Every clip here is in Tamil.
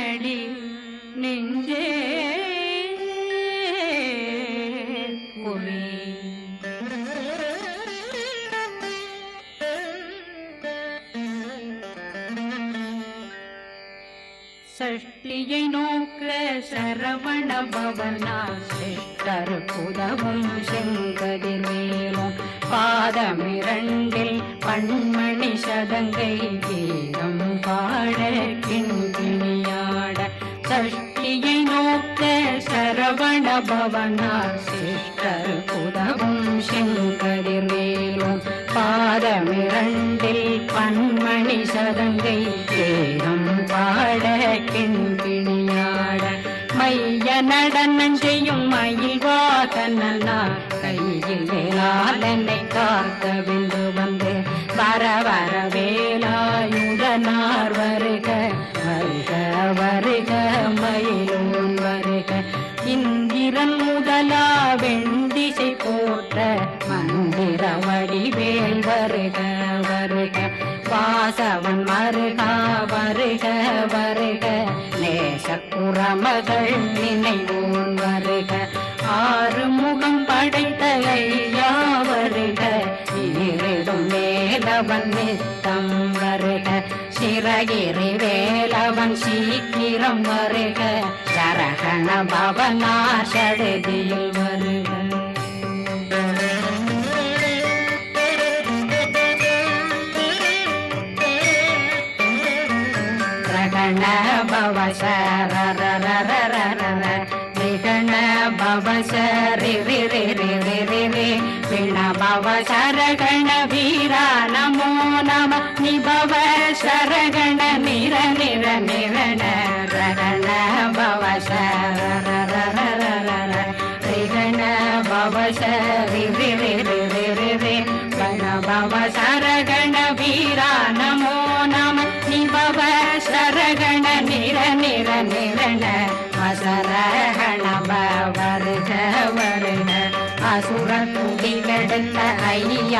குமரனடி நெஞ்சே குமி சஷ்டியை நோக்க சரவண பவனா சிஷ்டர் புதவும் செங்கதிர்வேலும் பாதமிரண்டில் பண்மணி சதங்கை கீதம் பாடக்கின் பவனா சிஷ்டர் புதவும் செங்கதிர்வேலும் பாதமிரண்டில் பன்மணி சதங்கை தேகம் பாட கிண்கிணியாட மைய நடனம் செய்யும் மயில் வாகனா கையில் வேளாளனை காக்க வருக. வருக நேசக்குறமகள் நினைவோன் வருக. ஆறு முகம் படைத்த ஐயா வருக இருடும் மேலவன் நித்தம் வருக. சிறகிரி வேலவன் சீக்கிரம் வருக. சரகண பவனா சடுதியில் வருக. பவ சரரரரரரர ரிகண சரகண வீரா நமோ நம நிபவ சரகண நிர நிர நிரண ரகண பவ சரரரரரர பவ சரி பவ சரகண வீரா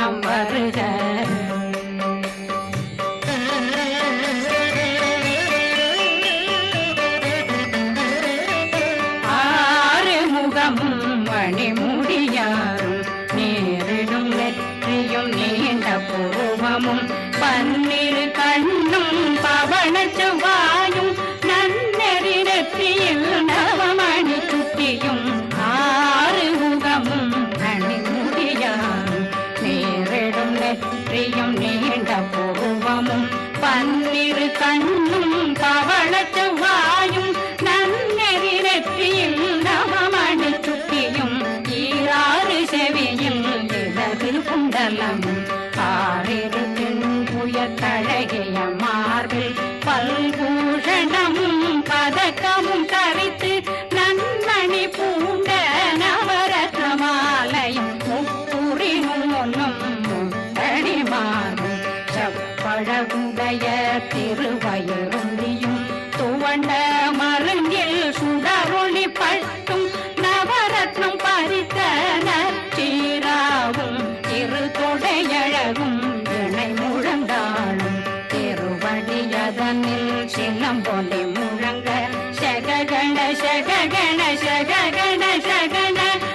குகந்தினம் குண்டலம் ஆறிரு புய தழகிய மார்பில் பல் 来晒干，干来晒干，干来晒干。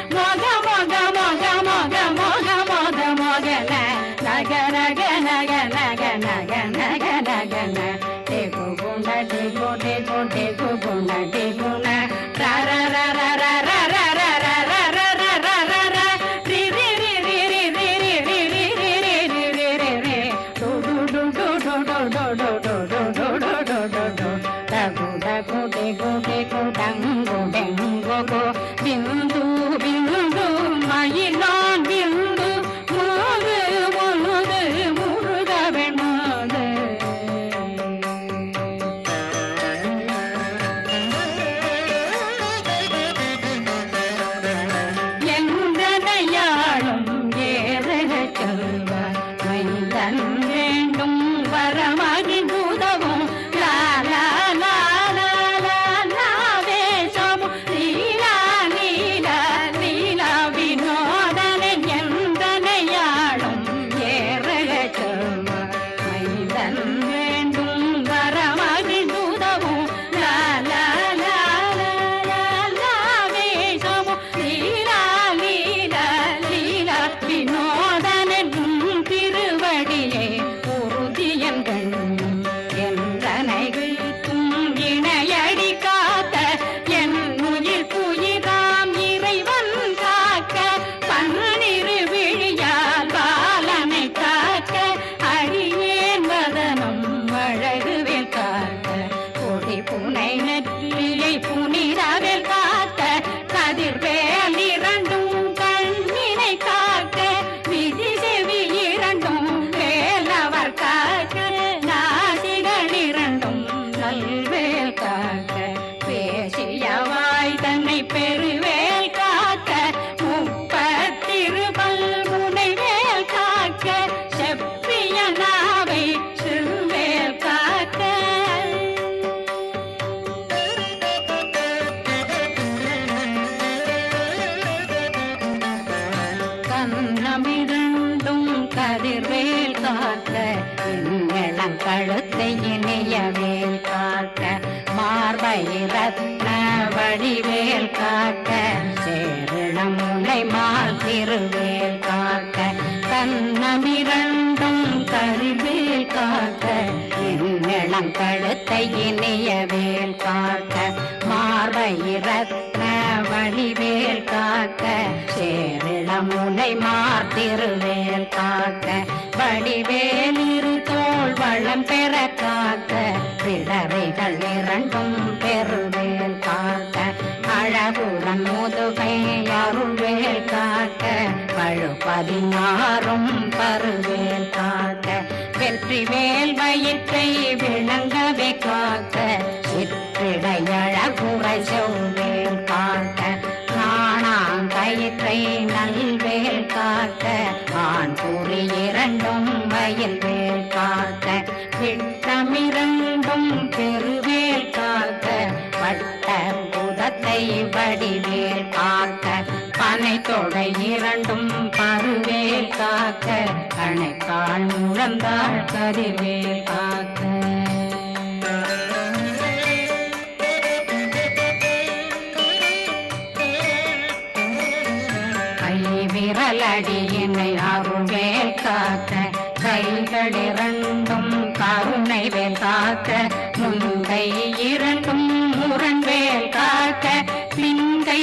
மலை மார்த்திருவேல் காக்க வடிவேல் இரு தோல் வளம் பெற காக்க பிளவைகள் இரண்டும் பெருவேல் காக்க அழகுடன் முதுகை அருள்வேல் காக்க பழு பதினாறும் பருவேல் காக்க வெற்றி வேல் வயிற்றை விளங்கவே காக்க வந்தாள் கதிர்வேல் காக்க கை விரலடியினை அருவேல் காக்க கைகளிரண்டும் கருணை வேல் காக்க முந்தை இரண்டும் முரண்வேல் காக்க பிந்தை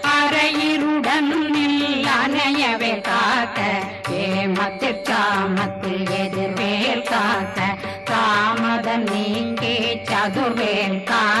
கண்ணில் அணையவே காக்க. ஏமத்து காமத்து எதிர்வேல் காக்க. காமதன் நீங்கே சதுர்வேல் காக்க.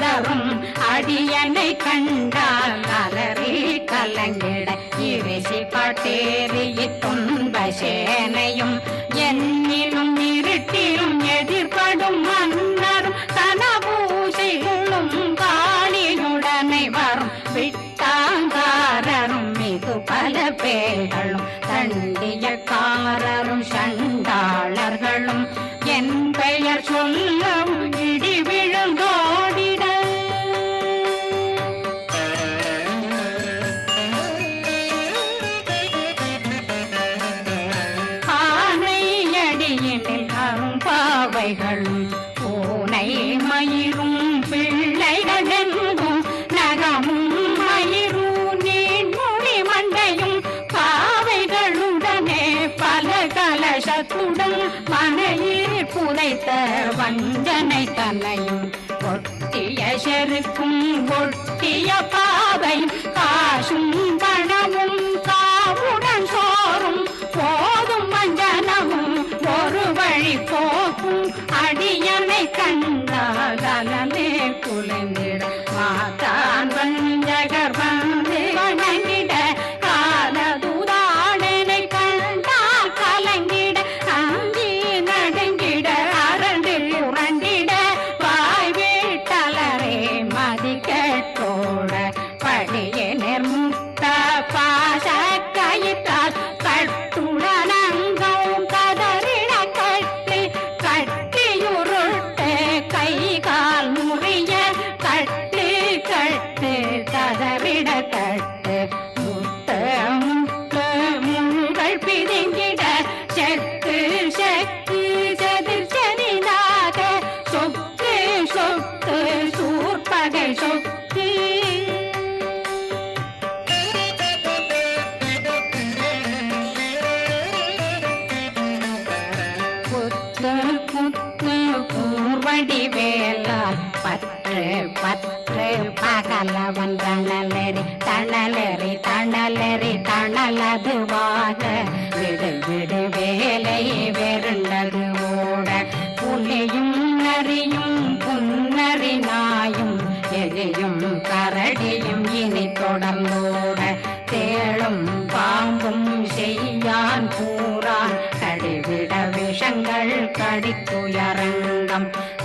பிரம்மராட்சதரும் அடியனை கண்டால் அலறி கலங்கிட. இறைசி பட்டேறி துன்ப சேனையும் புதைத்த வஞ்சனை தலையும் ஒட்டிய செருக்கும் ஒட்டிய பாவையும் காசும் பணமும் பூர்வடி வேலால் பற்று பற்று பகலவன் தணலெறி தணலெறி தணலெறி தணலதுவாக விடு விடு வேலை வெருண்டது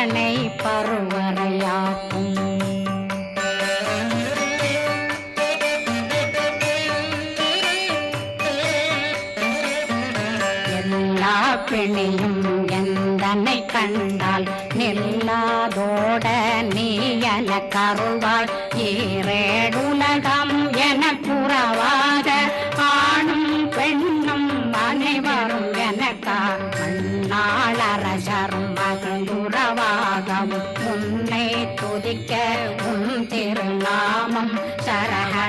பற்புத்தரணை பருவரையாக்கும் எல்லா பிணியும் எந்தனை கண்டால் நில்லாதோட நீ என கருவாள். ஈரேடுலகம் என புறவாக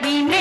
நவீன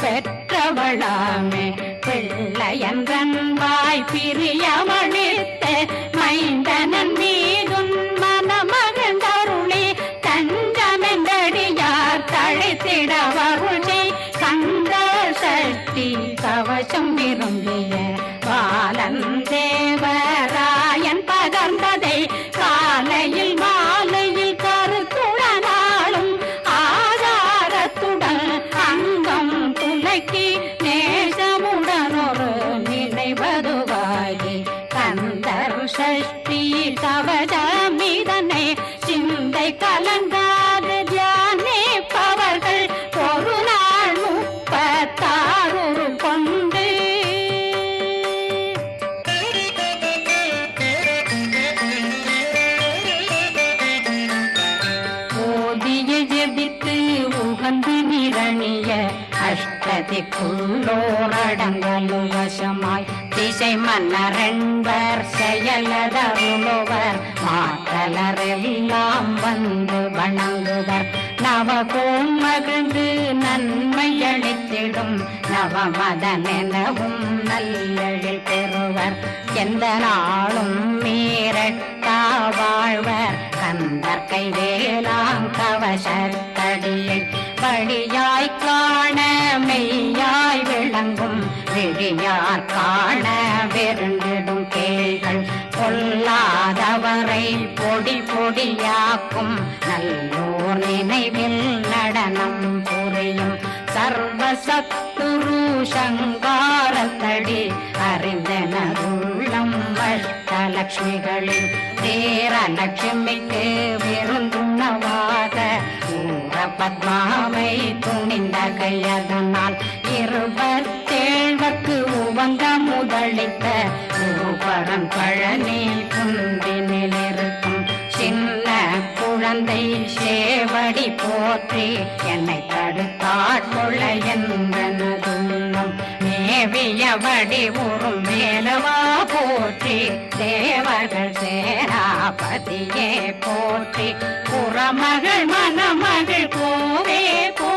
பெற்றவளாமே. பிள்ளையன்றன் வாய் பிரியமளித்த மைந்தனன் மீ வந்தற்கை வேளாங் கவசத்தடியை படியாய் காண மெய்யாய் விளங்கும் விழியார் காண வெருண்டிடும் கேள்கள் பொல்லாதவரை பொடி பொடியாக்கும் நல்லோர் நினைவில் நடனம் புரியும் சர்வசத்துரு சங்காரத்தடி அறிந்தன உள்ளம் சேர லட்சுமிக்கு விருந்துணவாக உன்ற பத்மாவை துணிந்த கையதனால் இருபத்தேழ்வக்கு உவந்த முதலித்த உபரம் பழனி குந்தினிலிருக்கும் சின்ன குழந்தை சேவடி போற்றி என்னை தடுத்தாட்கொள்ள என்றனதுள்ளம். மேவியபடி உறும் மேலவா போ தேவர்கள் சேராபதியே போற்றி. புறமகள் மணமகள் போவே போ